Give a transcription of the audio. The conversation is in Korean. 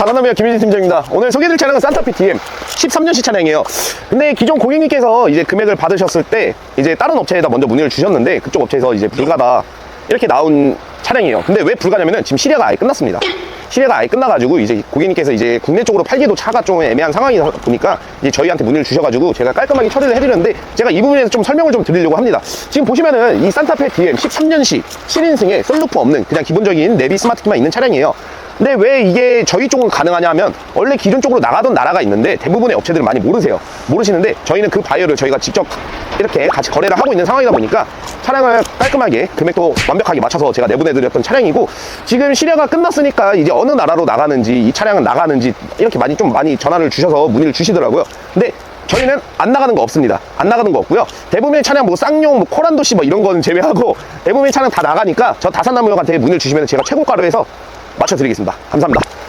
반갑습니다. 김민진 팀장입니다. 오늘 소개해드릴 차량은 산타페 DM 13년식 차량이에요. 근데 기존 고객님께서 이제 금액을 받으셨을 때 이제 다른 업체에다 먼저 문의를 주셨는데 그쪽 업체에서 이제 불가다 이렇게 나온 차량이에요. 근데 왜 불가냐면은 지금 시례가 아예 끝났습니다. 시례가 아예 끝나가지고 이제 고객님께서 이제 국내 쪽으로 팔기도 차가 좀 애매한 상황이다 보니까 이제 저희한테 문의를 주셔가지고 제가 깔끔하게 처리를 해드렸는데 제가 이 부분에서 좀 설명을 좀 드리려고 합니다. 지금 보시면은 이 산타페 DM 13년식 7인승에 썬루프 없는 그냥 기본적인 내비 스마트키만 있는 차량이에요. 근데 왜 이게 저희 쪽은 가능하냐 하면 원래 기존 쪽으로 나가던 나라가 있는데 대부분의 업체들은 많이 모르세요. 모르시는데 저희는 그 바이어를 저희가 직접 이렇게 같이 거래를 하고 있는 상황이다 보니까 차량을 깔끔하게 금액도 완벽하게 맞춰서 제가 내보내드렸던 차량이고 지금 시례가 끝났으니까 이제 어느 나라로 나가는지 이 차량은 나가는지 이렇게 많이 좀 많이 전화를 주셔서 문의를 주시더라고요. 근데 저희는 안 나가는 거 없습니다. 안 나가는 거 없고요. 대부분의 차량 뭐 쌍용, 뭐 코란도시 뭐 이런 거는 제외하고 대부분의 차량 다 나가니까 저 다산나무역한테 문의를 주시면 제가 최고가로 해서 맞춰드리겠습니다. 감사합니다.